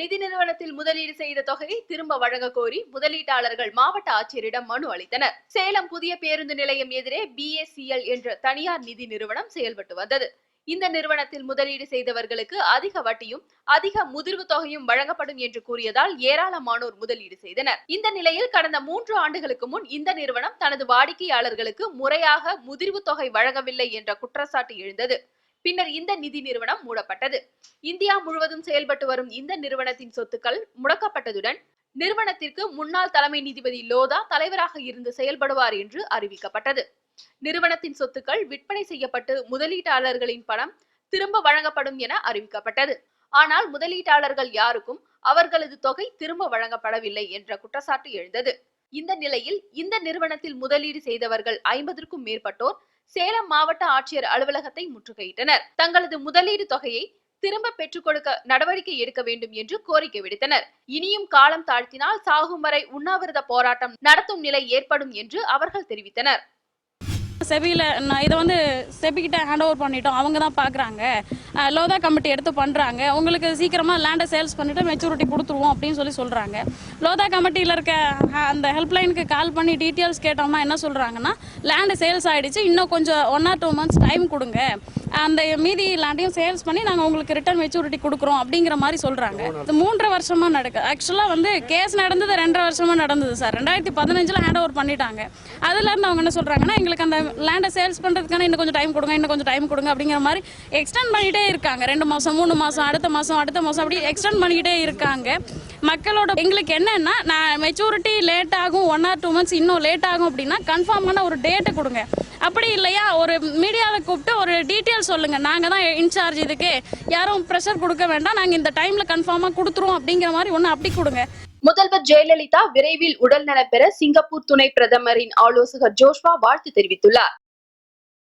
நிதி நிறுவனத்தில் முதலீடு செய்த தொகையை திரும்ப வழங்க கோரி முதலீட்டாளர்கள் மாவட்ட ஆட்சியரிடம் மனு அளித்தனர். சேலம் புதிய பேருந்து நிலையம் எதிரே பிஏசிஎல் என்ற தனியார் நிதி நிறுவனம் செயல்பட்டு வந்தது. இந்த நிறுவனத்தில் முதலீடு செய்தவர்களுக்கு அதிக வட்டியும் அதிக முதிர்வு தொகையும் வழங்கப்படும் என்று கூறியதால் ஏராளமானோர் முதலீடு செய்தனர். இந்த நிலையில் கடந்த மூன்று ஆண்டுகளுக்கு முன் இந்த நிறுவனம் தனது வாடிக்கையாளர்களுக்கு முறையாக முதிர்வு தொகை வழங்கவில்லை என்ற குற்றச்சாட்டு எழுந்தது. பின்னர் இந்த நிதி நிறுவனம் மூடப்பட்டது. இந்தியா முழுவதும் செயல்பட்டு வரும் இந்த நிறுவனத்தின் சொத்துக்கள் முடக்கப்பட்டதுடன் நிறுவனத்திற்கு முன்னாள் தலைமை நீதிபதி லோதா தலைவராக இருந்து செயல்படுவார் என்று அறிவிக்கப்பட்டது. நிறுவனத்தின் சொத்துக்கள் விற்பனை செய்யப்பட்டு முதலீட்டாளர்களின் பணம் திரும்ப வழங்கப்படும் என அறிவிக்கப்பட்டது. ஆனால் முதலீட்டாளர்கள் யாருக்கும் அவர்களது தொகை திரும்ப வழங்கப்படவில்லை என்ற குற்றச்சாட்டு எழுந்தது. இந்த நிலையில் இந்த நிறுவனத்தில் முதலீடு செய்தவர்கள் ஐம்பதற்கும் மேற்பட்டோர் சேலம் மாவட்ட ஆட்சியர் அலுவலகத்தை முற்றுகையிட்டனர். தங்களது முதலீடு தொகையை திரும்ப பெற்றுக் கொடுக்க நடவடிக்கை எடுக்க வேண்டும் என்று கோரிக்கை விடுத்தனர். இனியும் காலம் தாழ்த்தினால் சாகும் வரை உண்ணாவிரத போராட்டம் நடத்தும் நிலை ஏற்படும் என்று அவர்கள் தெரிவித்தனர். செபியில் நான் இதை வந்து செபிக்கிட்ட ஹேண்ட் ஓவர் பண்ணிட்டோம். அவங்க தான் பார்க்குறாங்க லோதா கமிட்டி எடுத்து பண்ணுறாங்க உங்களுக்கு சீக்கிரமாக லேண்டை சேல்ஸ் பண்ணிவிட்டு மெச்சூரிட்டி கொடுத்துருவோம் அப்படின்னு சொல்லி சொல்கிறாங்க லோதா கமிட்டியில் இருக்க அந்த ஹெல்ப்லைனுக்கு கால் பண்ணி டீட்டெயில்ஸ் கேட்டோம்னா என்ன சொல்கிறாங்கன்னா லேண்டு சேல்ஸ் ஆகிடுச்சு இன்னும் கொஞ்சம் one or two months time கொடுங்க. அந்த மீதி லேண்டையும் சேல்ஸ் பண்ணி நாங்கள் உங்களுக்கு ரிட்டர்ன் மெச்சூரிட்டி கொடுக்குறோம் அப்படிங்கிற மாதிரி சொல்கிறாங்க இது மூன்றரை வருஷமாக நடக்கு. ஆக்சுவலாக வந்து கேஸ் நடந்தது ரெண்டரை வருஷமாக நடந்தது சார். ரெண்டாயிரத்தி பதினஞ்சில் ஹேண்ட் ஓவர் பண்ணிட்டாங்க. அதுலேருந்து அவங்க என்ன சொல்கிறாங்கன்னா எங்களுக்கு அந்த லேண்டை சேல்ஸ் பண்ணுறதுக்கான இன்னும் கொஞ்சம் டைம் கொடுங்க இன்னும் கொஞ்சம் டைம் கொடுங்க அப்படிங்கிற மாதிரி எக்ஸ்டெண்ட் பண்ணிகிட்டே இருக்காங்க. ரெண்டு மாதம் மூணு மாதம் அடுத்த மாதம் அடுத்த மாதம் அப்படி எக்ஸ்டெண்ட் பண்ணிக்கிட்டே இருக்காங்க. மக்களோட எங்களுக்கு என்னன்னா நான் மெச்சூரிட்டி லேட் ஆகும் ஒன் ஆர் டூ மந்த்ஸ் இன்னும் லேட் ஆகும் அப்படின்னா கன்ஃபார்மான ஒரு டேட்டை கொடுங்க. அப்படி இல்லையா? ஒரு மீடியாவில் கூப்பிட்டு ஒரு டீட்டெயில் சொல்லுங்கள் நாங்கள் தான் இன்சார்ஜ் இதுக்கு. யாரும் ப்ரெஷர் கொடுக்க வேண்டாம். நாங்கள் இந்த டைமில் கன்ஃபார்மாக கொடுத்துருவோம் அப்படிங்கிற மாதிரி ஒன்று அப்படி கொடுங்க. முதல்வர் ஜெயலலிதா விரைவில் உடல் நலம் பெற சிங்கப்பூர் துணை பிரதமரின் ஆலோசகர் ஜோஷ்வா வாழ்த்து தெரிவித்துள்ளார்.